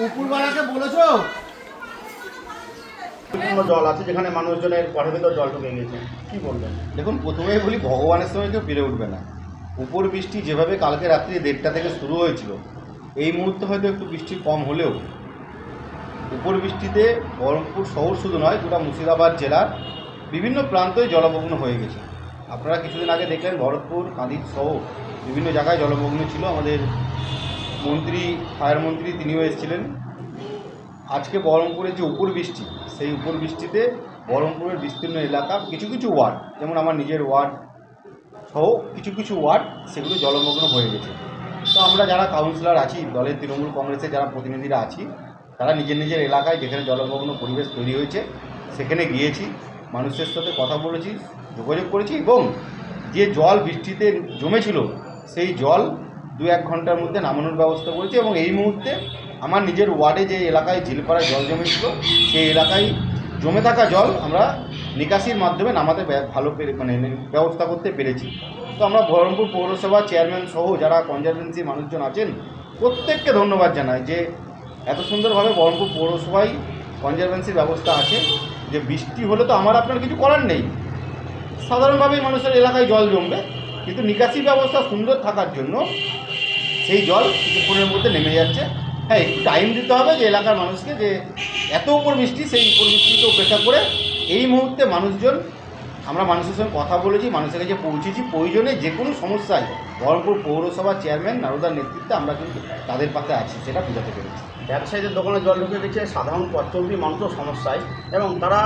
উপরওয়ালাকে বলেছ? জল আছে যেখানে মানুষজনের ঘরের ভিতর জল ঢুকে গেছে কি বলবেন দেখুন, প্রথমেই বলি, ভগবানের সময় কেউ পেরে উঠবে না। উপর বৃষ্টি যেভাবে কালকে রাত্রি দেড়টা থেকে শুরু হয়েছিল, এই মুহূর্তে হয়তো একটু বৃষ্টি কম হলেও। উপর বৃষ্টিতে বহরমপুর শহর শুধু নয়, গোটা মুর্শিদাবাদ জেলার বিভিন্ন প্রান্তই জলমগ্ন হয়ে গেছে। আপনারা কিছুদিন আগে দেখলেন, ভরতপুর, কাঁদির সহ বিভিন্ন জায়গায় জলমগ্ন ছিল আমাদের মন্ত্রী, ফায়ার মন্ত্রী তিনিও এসেছিলেন। আজকে বহরমপুরের যে উপর বৃষ্টি, সেই উপর বৃষ্টিতে বহরমপুরের বিস্তীর্ণ এলাকা কিছু কিছু ওয়ার্ড, যেমন আমার নিজের ওয়ার্ড সহ কিছু কিছু ওয়ার্ড সেগুলো জলমগ্ন হয়ে গেছে। তো আমরা যারা কাউন্সিলর আছি, দলের তৃণমূল কংগ্রেসের যারা প্রতিনিধিরা আছি, তারা নিজের নিজের এলাকায় যেখানে জলমগ্ন পরিবেশ তৈরি হয়েছে, সেখানে গিয়েছি, মানুষের সাথে কথা বলেছি, যোগাযোগ করেছি এবং যে জল বৃষ্টিতে জমেছিল, সেই জল দু এক ঘণ্টার মধ্যে নামানোর ব্যবস্থা করেছি এবং এই মুহূর্তে আমার নিজের ওয়ার্ডে যে এলাকায় ঝিলপাড়ায় জল জমেছিল, সেই এলাকায় জমে থাকা জল আমরা নিকাশির মাধ্যমে নামাতে ভালো পেরে মানে ব্যবস্থা করতে পেরেছি। তো আমরা বহরমপুর পৌরসভা চেয়ারম্যান সহ যারা কনজারভেন্সি মানুষজন আছেন, প্রত্যেককে ধন্যবাদ জানাই যে এত সুন্দরভাবে বহরমপুর পৌরসভায় কনজারভেন্সির ব্যবস্থা আছে। যে বৃষ্টি হলে তো আমার আপনার কিছু করার নেই। সাধারণভাবেই মানুষের এলাকায় জল জমবে। কিন্তু নিকাশি ব্যবস্থা সুন্দর থাকার জন্য সেই জল কিছুক্ষণের মধ্যে নেমে যাচ্ছে। হ্যাঁ একটু টাইম দিতে হবে যে এলাকার মানুষকে যে এত উপর মিষ্টি, সেই উপর মিষ্টিকে উপেক্ষা করে এই মুহূর্তে মানুষজন, আমরা মানুষের সঙ্গে কথা বলেছি, মানুষের কাছে পৌঁছেছি। প্রয়োজনে যে কোনো সমস্যায় বহরমপুর পৌরসভা চেয়ারম্যান নারদার নেতৃত্বে আমরা কিন্তু তাদের পাশে আছি, সেটা বোঝাতে পেরেছি। ব্যবসায়ীদের দোকানে জল ঢুকে গেছে সাধারণ পথচলতি মানুষও সমস্যায় এবং তারা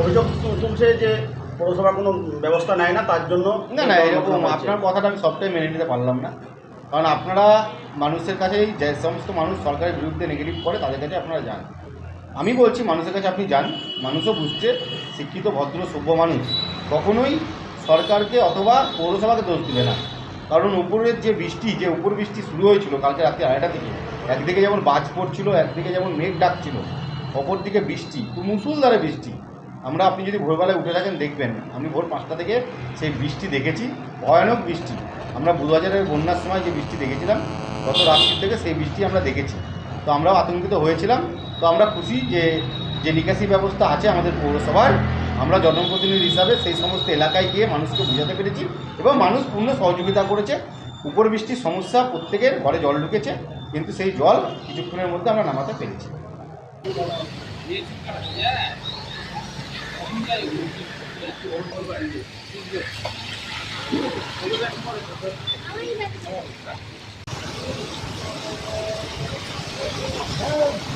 অভিযোগ তুলছে যে পৌরসভা কোনো ব্যবস্থা নেয় না তার জন্য না না এরকম আপনার কথাটা আমি সবটাই মেনে নিতে পারলাম না। কারণ আপনারা মানুষের কাছেই যে সমস্ত মানুষ সরকারের বিরুদ্ধে নেগেটিভ করে তাদের কাছে আপনারা যান। আমি বলছি মানুষের কাছে আপনি যান। মানুষও বুঝছে শিক্ষিত ভদ্র সভ্য মানুষ। কখনোই সরকারকে অথবা পৌরসভাকে দোষ দিবে না। কারণ উপরের যে বৃষ্টি যে উপর বৃষ্টি শুরু হয়েছিল কালকে রাত্রি আড়াইটা থেকে একদিকে যেমন বাজ পড়ছিল একদিকে যেমন মেঘ ডাকছিল অপর দিকে বৃষ্টি খুব মুসুলধারে বৃষ্টি। আমরা আপনি যদি ভোরবেলায় উঠে থাকেন, দেখবেন। আমি ভোর পাঁচটা থেকে সেই বৃষ্টি দেখেছি, ভয়ানক বৃষ্টি। আমরা বুধবাজারের বন্যার সময় যে বৃষ্টি দেখেছিলাম, গত রাত্রি থেকে সেই বৃষ্টি আমরা দেখেছি। তো আমরাও আতঙ্কিত হয়েছিলাম। তো আমরা খুশি যে যে নিকাশি ব্যবস্থা আছে আমাদের পৌরসভার, আমরা জনপ্রতিনিধি হিসাবে সেই সমস্ত এলাকায় গিয়ে মানুষকে বোঝাতে পেরেছি এবং মানুষ পূর্ণ সহযোগিতা করেছে। উপর বৃষ্টির সমস্যা প্রত্যেকের ঘরে জল ঢুকেছে, কিন্তু সেই জল কিছুক্ষণের মধ্যে আমরা নামাতে পেরেছি। Oh,